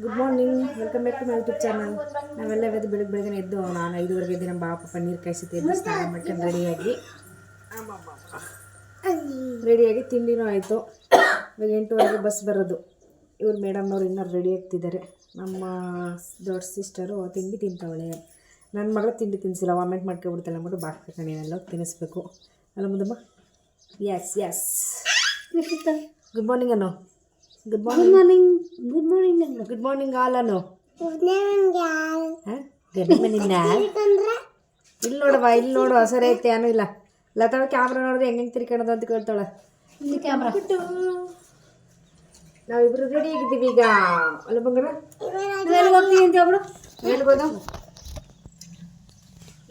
Good morning welcome back to my YouTube channel ನಾವೆಲ್ಲ ಇವತ್ತು ಬೆಳಗ್ಗೆ ಬೆಳಗ್ಗೆ ಎದ್ದು ನಾನು ಐದುವರೆಗೆ ಎದ್ದು ನಮ್ಮ ಬಾಪ ಪನ್ನೀರ್ ಕಾಯಿಸುತ್ತೆ. ಸ್ನಾನ ಮಾಡ್ಕೊಂಡು ರೆಡಿಯಾಗಿ ರೆಡಿಯಾಗಿ ತಿಂಡಿನೂ ಆಯಿತು. ಇವಾಗ ಎಂಟುವರೆಗೆ ಬಸ್ ಬರೋದು. ಇವ್ರು ಮೇಡಮ್ನವ್ರು ಇನ್ನೂ ರೆಡಿ ಆಗ್ತಿದ್ದಾರೆ. ನಮ್ಮ ದೊಡ್ಡ ಸಿಸ್ಟರು ತಿಂಡಿ ತಿಂತಾವಳೆ. ನನ್ನ ಮಗಳು ತಿಂಡಿ ತಿನ್ನಿಸಿಲ್ಲ ವಾಮೆಂಟ್ ಮಾಡ್ಕೊಬಿಡ್ತಾಳೆ. ಅಂದ್ಬಿಟ್ಟು ಬಾಕಿ ಕಣಿಯಲ್ಲ ತಿನ್ನಿಸ್ಬೇಕು. ಅಲ್ಲ ಮುದಮ್ಮ ಎಸ್ ಎಸ್ ಗುಡ್ ಮಾರ್ನಿಂಗ್ ಅನ್ನು good morning morning good morning ಅನ್ನು ಗುಡ್ ಮಾರ್ನಿಂಗ್ ಆಲ್ ಅನ್ನು ಗುಡ್ ಮಾರ್ನಿಂಗ್ ಇಲ್ಲಿ ನೋಡವ ಇಲ್ಲಿ ನೋಡು ಸರಿ ಐತೆ ಏನೂ ಇಲ್ಲ. ಲತಾಳ ಕ್ಯಾಮ್ರಾ ನೋಡಿದ್ರೆ ಹೆಂಗೆ ತಿರ್ಕೊಳ್ಳೋದು ಅಂತ ಕೇಳ್ತಾಳೆ. ಕ್ಯಾಮ್ರಾ. ನಾವಿಬ್ರು ರೆಡಿ ಆಗಿದ್ದೀವಿ ಈಗ. ಅಲ್ಲ ಬಂಗಾರ? ನಾವೆಲ್ಲಿ ಹೋಗ್ತೀವಿ ಅಂತ ಹೇಳ್ಬಿಡು. ಎಲ್ಗೋದ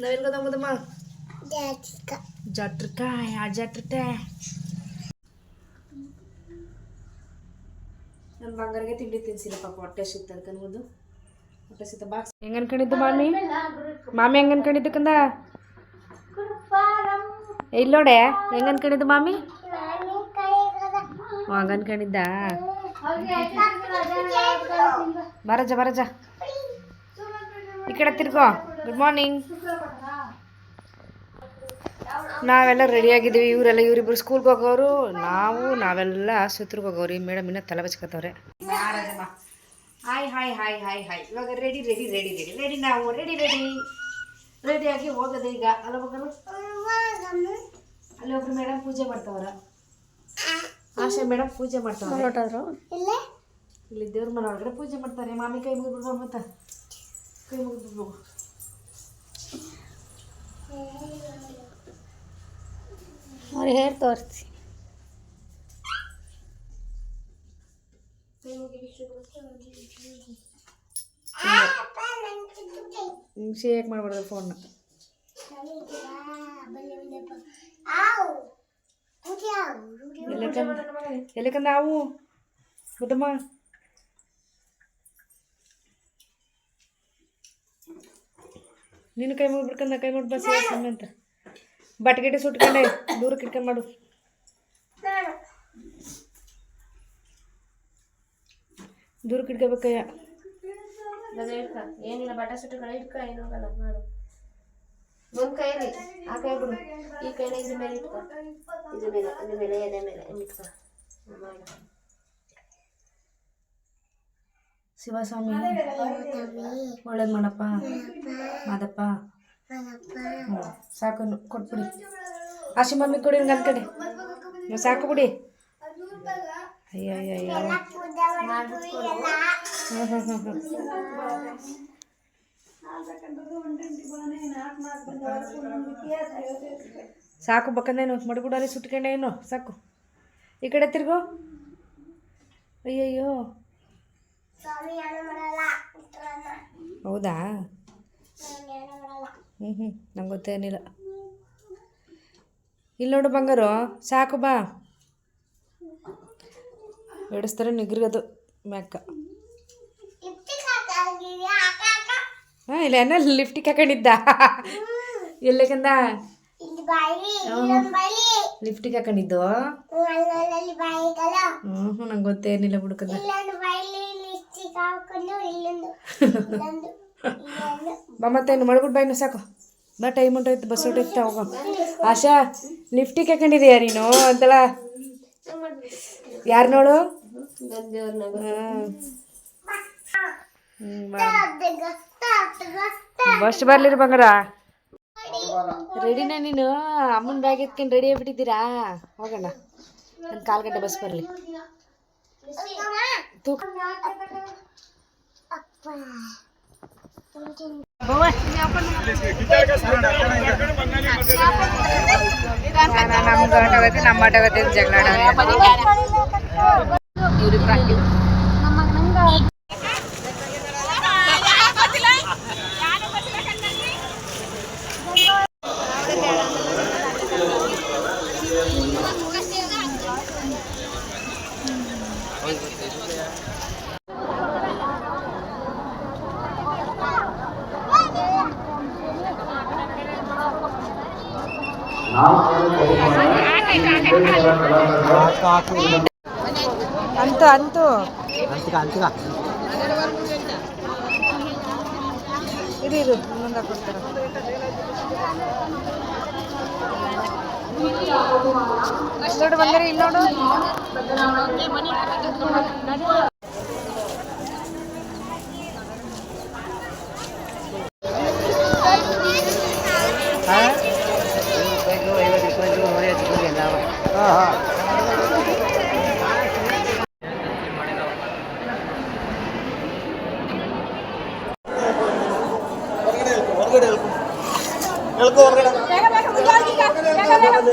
ನಾವೆಲ್ಗೋದ ಮುದಮ್ಮ? ಜಟ್ರಕ ಯಾ ಜಟ್ರಕ ಬಂಗಾರಿಗೆ ತಿಂಡಿ ತಿನ್ಸಿಲ್ಲ ಪಾಪ ಹೊಟ್ಟೆ ಸಿಕ್ತ ಅನ್ಕೊಂಡ್ಬೋದು ಹೊಟ್ಟೆ ಸಿಕ್ತ ಬಾಕ್ಸ್. ಹೆಂಗ ಅನ್ಕೊಂಡಿದ್ದು ಮಾಮಿ? ಮಾಮಿ ಹೆಂಗ ಅನ್ಕೊಂಡಿದ್ದು ಕಂದ? ಇಲ್ಲಿ ನೋಡೆ, ಹೆಂಗ ಅನ್ಕೊಂಡಿದ್ದು ಮಾಮಿ? ಹಂಗ್ ಅನ್ಕೊಂಡಿದ್ದ? ಬರಜ ಬರಜ ಈ ಕಡೆ ತಿರ್ಗೋ. ಗುಡ್ ಮಾರ್ನಿಂಗ್ ನಾವೆಲ್ಲ ರೆಡಿಯಾಗಿದ್ದೀವಿ ಇವರೆಲ್ಲ ಇವರಿಬ್ರು ಸ್ಕೂಲ್ಗೆ ಹೋಗೋರು. ನಾವು ನಾವೆಲ್ಲ ಆಸ್ಪತ್ರೆಗೆ ಹೋಗೋರಿ ಮೇಡಮ್ ಇನ್ನೂ ತಲೆ ಬಚ್ಕೋತವ್ರೆ hi hi hi hi hi ಇವಾಗ ready ready ready ready ready ನಾವು ರೆಡಿ ರೆಡಿ ರೆಡಿಯಾಗಿ ಹೋಗೋದು ಈಗ. ಅಲ್ಲ ಹೋಗೋದು ಅಲ್ಲಿ ಒಬ್ರು ಮೇಡಮ್ ಪೂಜೆ ಮಾಡ್ತಾವ್ರ? ಆಶಾ ಮೇಡಮ್ ಪೂಜೆ ಮಾಡ್ತಾವ್ರೆ. ಇಲ್ಲಿ? ದೇವ್ರ ಮನೆ ಒಳಗಡೆ ಪೂಜೆ ಮಾಡ್ತಾರೆ. ಮಾಮಿ ಕೈ ಮುಗಿದ್ಬಿಡ್ಬೋ ಮತ್ತೆ ಕೈ ಮುಗಿದ್ಬಿಡ್ಬೋ ಅವ್ರು ಹೇಳಿ ತೋರಿಸಿ. ಶೇಕ್ ಮಾಡ್ಬಾರ್ದು ಫೋನ್ನ ಎಲ್ಲಕಂದ ಅವು? ಹೌದಮ್ಮ ನಿನ್ನ ಕೈ ಮುಗಿಬಿಡ್ಕಂದ ಕೈ ಮುಗಿ ಬಸ್ ಸುಮ್ಮನೆ ಅಂತ. ಬಟ್ಗೆಟೆ ಸುಟ್ಕೊಂಡೆ ದೂರ ಇಟ್ಕೊಂಡು ಮಾಡು. ದೂರ ಕಿಟ್ಕೋಬೇಕಯ್ಯ ಏನಿಲ್ಲ ಬಟ್ಟೆ ಸುಟ್ಟುಗಳ ಇಟ್ಕ ಏನಾಗಲ್ಲ ಮಾಡು. ಒಂದ್ ಕೈಯಲ್ಲಿ ಆ ಕೈ ಬಿಡು. ಈ ಕೈನ ಇದ್ರ ಮೇಲೆ ಇಟ್ಕೊ. ಇದ್ರ ಮೇಲೆ ಅದ್ರ ಮೇಲೆ ಎದೆ ಮೇಲೆ ಇಟ್ಕೊ. ಮಾಡು ಶಿವಸ್ವಾಮಿ ಒಳ್ಳೇದು ಮಾಡಪ್ಪ. ಮಾದಪ್ಪ. ಸಾಕು ನು- ಕೊಟ್ಬಿಡಿ ಆಶಿ ಮಮ್ಮಿ ಕೊಡಿ ನಂಗೆ ಕಡೆ ನೀವು ಸಾಕು ಬಿಡಿ ಅಯ್ಯೋ ಅಯ್ಯೋ ಅಯ್ಯೋ ಹ್ಞೂ ಹ್ಞೂ ಹ್ಞೂ ಹ್ಞೂ ಸಾಕು ಬಕ್ಕಂದೇನು ಮಡ್ಬಿಡಾರಿ ಸುಟ್ಕೊಂಡೆ ಏನು ಸಾಕು ಈ ಕಡೆ ತಿರ್ಗೋ ಅಯ್ಯಯ್ಯೋ ಹೌದಾ ಹ್ಞೂ ಹ್ಞೂ ನಂಗೆ ಗೊತ್ತೇನಿಲ್ಲ ಇಲ್ಲಿ ನೋಡು ಬಂಗಾರು ಸಾಕು ಬಾ. ಎಡಿಸ್ತಾರೆ ನಿಗ್ರಿಗದು ಮ್ಯಾಕ. ಹಾಂ ಇಲ್ಲ ಏನ ಲಿಫ್ಟಿಗೆ ಹಾಕೊಂಡಿದ್ದ? ಎಲ್ಲಕ್ಕಿಂತ? ಲಿಫ್ಟಿಗೆ ಹಾಕೊಂಡಿದ್ದು? ಹ್ಞೂ ಹ್ಞೂ ನಂಗೆ ಗೊತ್ತೇನಿಲ್ಲ ಬಿಡ್ಕಂದ. ಬಾ ಮತ್ತೆ ಏನು ಮಡಗುಡ್ ಬಾ ಇನ್ನು ಸಾಕು. ಬಾ ಟೈಮ್ ಹೊಂಟೋಯ್ತು ಬಸ್ ಹೊಂಟೋಯ್ತು ಹೋಗೋ. ಆಶಾ ಲಿಫ್ಟಿಗೆ ಹಾಕೊಂಡಿದೀಯ ನೀನು? ಅಂತಲ್ಲ ಯಾರು ನೋಡು? ಬಸ್ ಬರ್ಲಿರಿ ಬಂಗಾರ. ರೆಡಿನಾ ನೀನು? ಅಮ್ಮನ ಬ್ಯಾಗ್ ಎತ್ಕೊಂಡು ರೆಡಿ ಆಗಿಬಿಟ್ಟಿದ್ದೀರಾ? ಹೋಗೋಣ ನನ್ನ ಕಾಲು ಬಸ್ ಬರಲಿ. ತೂಕ. ನಮ್ಗೆ ಹೊಟ್ಟೋಗತ್ತೆ ನಮ್ಮ ಹೊಟ್ಟೋಗತ್ತೆ ಅಂತ ಜಗಳ ಇವ್ರಿಗೆ ಹಾಕಿಲ್ಲ ಅಂತೂ ಅಂತೂ ಅಂತಿಕ ಅಂತಿಕ ಇದು ಇದು ಇನ್ನೊಂದು ಹಾಕೊಡ್ತಾರೆ ನೋಡು ಬಂದರೆ ಇಲ್ಲಿ ನೋಡು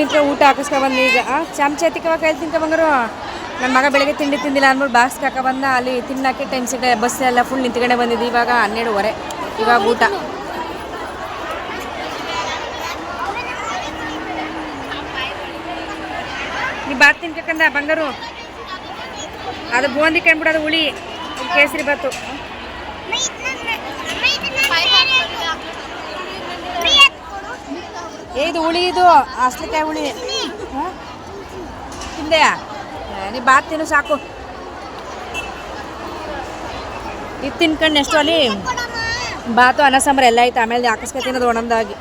ನಿಂತ್ರೆ ಊಟ ಹಾಕಿಸ್ಕೊ ಬಂದು ಈಗ ಚಮಚ ಎತ್ತಿಕವಾಗ ಕೈಲಿ ತಿನ್ಕೊ ಬಂಗರು? ನನ್ನ ಮಗ ಬೆಳಗ್ಗೆ ತಿಂಡಿ ತಿಂದಿಲ್ಲ ಅಂದ್ಬಿಟ್ಟು ಬಾಕ್ಸ್ ಹಾಕ ಬಂದ. ಅಲ್ಲಿ ತಿನ್ನಕ್ಕೆ ಟೈಮ್ ಸಿಗ ಬಸ್ ಎಲ್ಲ ಫುಲ್ ನಿಂತ್ಕೊಂಡೆ ಬಂದಿದ್ದು ಇವಾಗ ಹನ್ನೆರಡುವರೆ. ಇವಾಗ ಊಟ. ನೀವು ಬಾತ್ ತಿನ್ಕಂದ ಬಂಗಾರು? ಅದು ಬೂಂದಿ ಕಂಡ್ಬಿಡೋದು ಹುಳಿ. ಕೇಸರಿ ಬಾತು. ಇದು ಹುಳಿ, ಇದು ಹಸ್ಲಿಕಾಯಿ ಹುಳಿ. ಹಾಂ? ತಿಂದೆಯಾ? ನೀ ಬಾತ್ ತಿನ್ನು ಸಾಕು. ಇದು ತಿನ್ಕಂಡು ಎಷ್ಟು ಅಲ್ಲಿ? ಬಾತು, ಅನ್ನ, ಸಾಂಬಾರು ಎಲ್ಲ ಐತೆ. ಆಮೇಲೆ ಹಾಕಿಸ್ಕೊ ತಿನ್ನೋದು ಒಣಂದಾಗಿ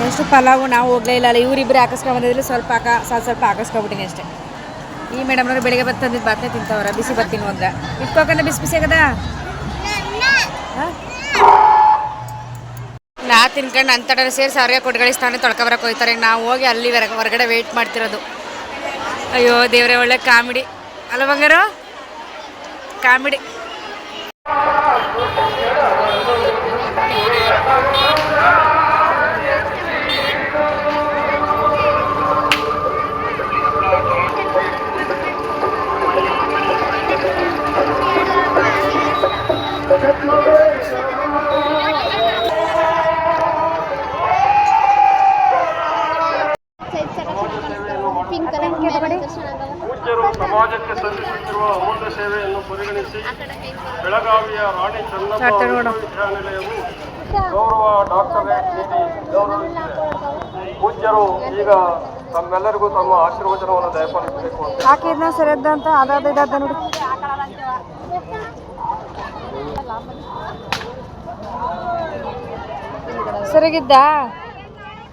ನೆಕ್ಸ್ಟ್ ಪಲಾವು, ನಾವು ಹೋಗ್ಲೇ ಇಲ್ಲ ಅಲ್ಲ. ಇವರಿಬ್ಬರು ಹಾಕಿಸ್ಕೊ ಬಂದಿದ್ರೆ. ಸ್ವಲ್ಪ ಹಾಕ, ಸ್ವಲ್ಪ ಸ್ವಲ್ಪ ಹಾಕಿಸ್ಕೊಬಿಟ್ಟಿನಿ ಅಷ್ಟೇ. ಈ ಮೇಡಮ್ನವ್ರು ಬೆಳಿಗ್ಗೆ ಬತ್ತು ತಂದಿದ್ದು ತಿಂತಾವ್ರೆ ತಿಂತವ್ರ. ಬಿಸಿ ಬರ್ತೀನಿ ಅಂದ್ರೆ ಇಟ್ಕೋಕಂದ್ರೆ ಬಿಸಿ ಬಿಸಿ ಆಗದ? ಹಾಂ? ನಾ ತಿನ್ಕೊಂಡು ಅಂತಡನ ಸೇರಿಸಿ ಅವ್ರಿಗೆ ಕೊಟ್ಗಳಿಸ್ತಾನೆ ತೊಳ್ಕೊಬರಕ್ಕೆ ಹೋಗ್ತಾರೆ ನಾವು ಹೋಗಿ ಅಲ್ಲಿ ಹೊರಗೆ ಹೊರಗಡೆ ವೆಯ್ಟ್ ಮಾಡ್ತಿರೋದು. ಅಯ್ಯೋ, ದೇವರೇ ಒಳ್ಳೆ ಕಾಮಿಡಿ. ಅಲ್ಲ ಬಂಗಾರು? ಕಾಮಿಡಿ. ಪೂಜ್ಯರು ಸಮಾಜಕ್ಕೆ ಸಲ್ಲಿಸುತ್ತಿರುವ ಅಮೂಲ್ಯ ಸೇವೆಯನ್ನು ಪರಿಗಣಿಸಿ ಬೆಳಗಾವಿಯ ರಾಣಿ ಚೆನ್ನಮ್ಮ. ವಿಶ್ವವಿದ್ಯಾನಿಲಯವು ಗೌರವ ಡಾಕ್ಟರೇಟ್ ನೀಡಿ ಗೌರವಿಸಿದೆ ಪೂಜ್ಯರು ಈಗ ತಮ್ಮೆಲ್ಲರಿಗೂ ತಮ್ಮ ಆಶೀರ್ವಚನವನ್ನು ದಯಪಾಲಿಸಬೇಕು ಅಂತ. ಹಾಕಿದ್ನ ಸರಿಯದ್ದ ಅಂತ ಅದಾದ ಇದಾದ ನೋಡಿ. ಸರಿಗಿದ್ದ?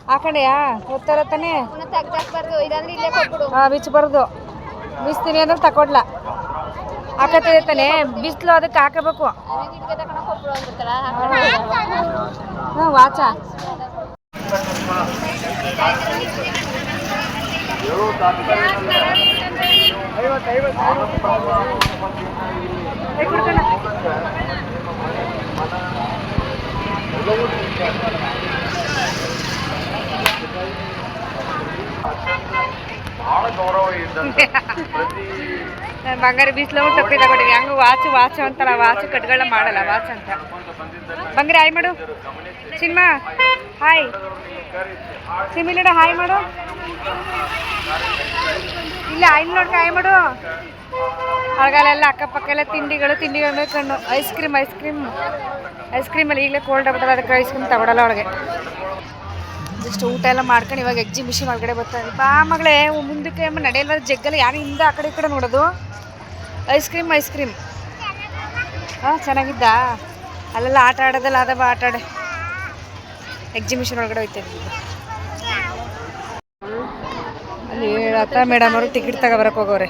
ಹಾಕೊಂಡೆಯಾ ಹೋಗ್ತಾರ ತಾನೇ? ತೆಗ್ದಾಕ್ಬಾರ್ದು ಇದಂದ್ರೆ ಇಲ್ಲೇ ಕೊಟ್ಬಿಡು. ಹಾಂ ಬಿಚ್ಚಬಾರ್ದು ಬಿಸ್ತೀನಿ ಅಂದ್ರೆ ತಕೊಡ್ಲ. ಹಾಕತ್ತಿದೆ ತಾನೆ? ಬಿಸಿಲು ಅದಕ್ಕೆ ಹಾಕಬೇಕು. ಹಾಂ. ವಾಚ. ಬಹಳ ಗೌರವ ಇದ್ದಂತ ಪ್ರತಿ ನಾನು ಬಂಗಾರ ಬೀಸ್ಲವು ಟೊಪ್ಪಿ ತಗೊಂಡಿದ್ವಿ ಹಂಗ ವಾಚ್ ವಾಚ್ ಅಂತಾರ ವಾಚು ಕಟ್ಗಳನ್ನ ಮಾಡಲ್ಲ ವಾಚ್ ಅಂತ. ಬಂಗಾರ ಹಾಯ್ ಮಾಡು. Cinema hi. ಸಿಮಿಲಿಡ ಹಾಯ್ ಮಾಡು. ಇಲ್ಲ ಇಲ್ಲಿ ನೋಡ್ಕ ಹಾಯ್ ಮಾಡು. ಒಳಗಲೆಲ್ಲ ಅಕ್ಕಪಕ್ಕ ಎಲ್ಲ ತಿಂಡಿಗಳು ತಿಂಡಿಗಳು ಕಣ್ಣು. Ice cream ice cream. Ice ಕ್ರೀಮಲ್ಲಿ ಈಗಲೇ ಕೋಲ್ಡ್ ಆಗ್ಬಿಟ್ಟದ ಅದಕ್ಕೆ ಐಸ್ ಕ್ರೀಮ್ ತಗೊಡಲ್ಲ ಒಳಗೆ ಜಸ್ಟ್ ಊಟ ಎಲ್ಲ ಮಾಡ್ಕೊಂಡು ಇವಾಗ ಎಕ್ಸಿಬಿಷನ್ ಒಳಗಡೆ ಬರ್ತಾರೆ ಬಾ ಮಗಳೇ ಮುಂದಕ್ಕೆ ನಡೆಯಲ್ಲ ಜಗ್ಗಲ್ಲ ಯಾರು ಹಿಂದೆ ಆ ಕಡೆ ಈ ಕಡೆ ನೋಡೋದು? ಐಸ್ ಕ್ರೀಮ್ ಐಸ್ ಕ್ರೀಮ್ ಹಾಂ, ಚೆನ್ನಾಗಿದ್ದ? ಅಲ್ಲೆಲ್ಲ ಆಟ ಆಡೋದಲ್ಲ ಅದ ಆಟ ಆಡ. ಎಕ್ಸಿಬಿಷನ್ ಒಳಗಡೆ ಹೋಯ್ತೇವೆ ಅಲ್ಲಿ ಅತ್ತ ಮೇಡಮ್ ಅವರು ಟಿಕೆಟ್ ತಗೊಬರಕ್ಕೆ ಹೋಗೋರೆ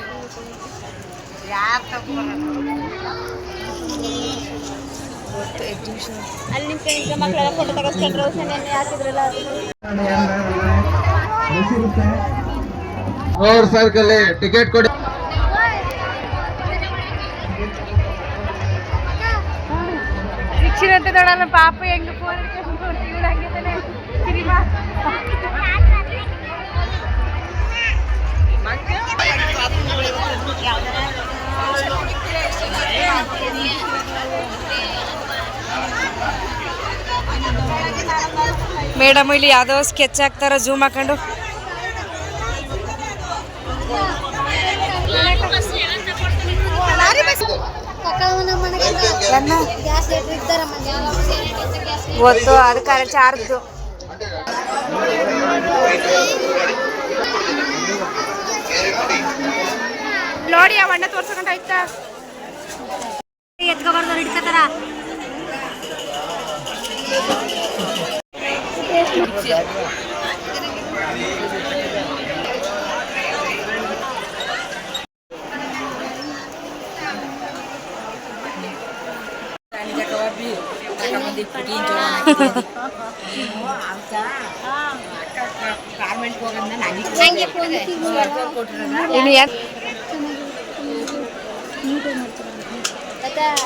ಇತ್ತು ಎಕ್ಸಿಬಿಷನ್ ಅಲ್ಲಿ ನಿಮ್ಮ ಫ್ರೆಂಡ್ಸ್ ಮಕ್ಕಳೆಲ್ಲ ಫೋಟೋ ತಗೊಂಡ್ರು ನೆನ್ನೆ ಹಾಕಿದ್ರಲ್ಲ ಅವ್ರ ಸರ್ಕಲ್ ಟಿಕೆಟ್ ಕೊಡಿ ಶಿಕ್ಷಣ ತಗೊಳ್ಳಲ್ಲ ಪಾಪ ಹೆಂಗ ಫೋನ್ ಇವ್ರು ಹಂಗಿದ್ದಾನೆ ಸಿನಿಮಾ ಯಾವ್ದಾರ ಮೇಡಮ್ ಇಲ್ಲಿ ಯಾವುದೋ ಸ್ಕೆಚ್ ಹಾಕ್ತಾರ ಜೂಮ್ ಹಾಕೊಂಡು? ಗೊತ್ತು ಅದಕ್ಕೆ ಚಾರ್ಜು ನೋಡಿ ಆ ಅಣ್ಣ ತೋರ್ಸಕೊಂಡ ಆಯ್ತಾ ಎತ್ಕೊಬಾರ್ದು ಹಿಡ್ಕತಾರ.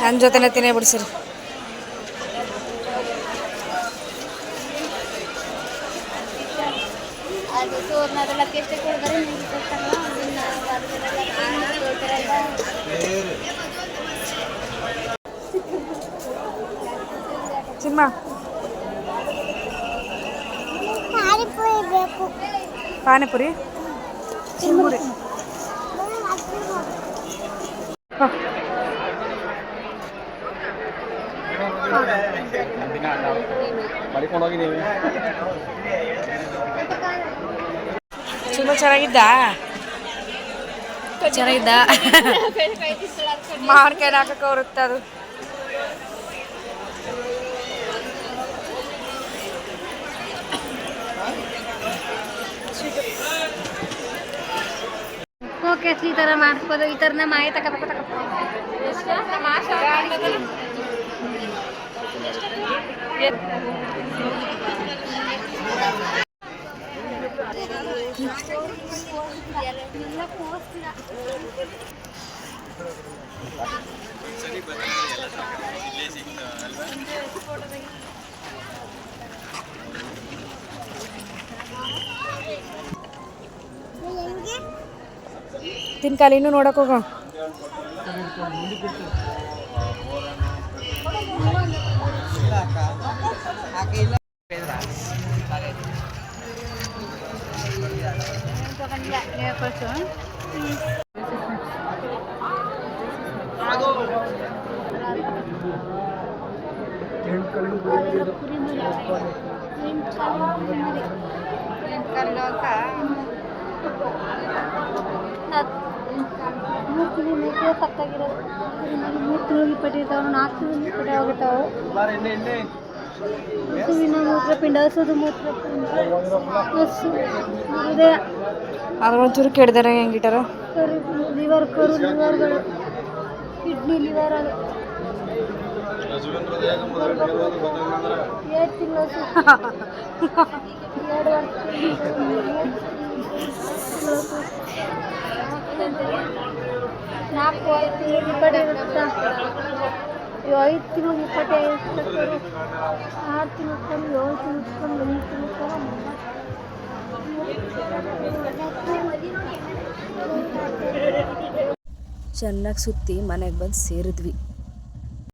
ನನ್ನ ಜೊತೆನೇ ತಿನ್ನೇ ಬಿಡಿಸಿರಿ ಅದು ತೋರ್ನದೆಲ್ಲ ಕೆಟ್ಟ ಕೊಡ್ತಾರೆ ನಿಮ್ಗೆ ಕೊಡ್ತಾರಲ್ಲ ಅದನ್ನ ಅದನ್ನೆಲ್ಲ ತಿಂದು ಕೊಡ್ತಾರಲ್ಲ ಚಿಮ್ಮ ಪಾನಿಪುರಿ ಚಿಮ್ಮುರಿ ಮಡಿಕೊಂಡು ಹೋಗಿ ನೀವು ಚಿಮ್ಮ ಚೆನ್ನಾಗಿದ್ದ? ಚೆನ್ನಾಗಿದ್ದ? ಮಾವಿನಕಾಯಿ ಹಾಕಕ್ಕೆ ಬರುತ್ತೆ ಅದು. ಓಕೆ ಈ ಥರ ಮಾಡಿಸ್ಬೋದು ಈ ಥರನ ಮಾಯ ತಗೋಬೇಕು ತಗೋಬೇಕು. ತಿನ್ಕಾಲಿ ಇನ್ನೂ ನೋಡಕ್ ಹೋಗೋ. ಮೂರು ತಿಂಗಳು ಮೇಕೆ ಸತ್ತಾಗಿರೋದು ಮೂರು ತಿಂಗಳು ನಾಲ್ಕು ಪಟ್ಟಿ ಹೋಗಿರ್ತಾವೆ ಹಸುವಿನ ಮೂತ್ರಪಿಂಡ ಹಸುದು ಮೂತ್ರಪಿಂಡ ಹಸು ಹೃದಯ ಅದ್ರ ಒಂಚೂರು ಕೆಡ್ದಾರ ಹೆಂಗಿಟ್ಟಾರ ಲಿವರ್ ಲಿವರ್ಗಳು ಕಿಡ್ನಿ ಲಿವರ್ ನಾಲ್ಕು ಐದು ತಿಂಗಳು ಇಪ್ಪತ್ತೈದು ಐದು ತಿಂಗಳು ಆರು ತಿಂಗಳು ಏಳು ತಿಂಗಳು ಎಂಟು ತಿಂಗಳು ಚೆನ್ನಾಗಿ ಸುತ್ತಿ ಮನೆಗೆ ಬಂದು ಸೇರಿದ್ವಿ.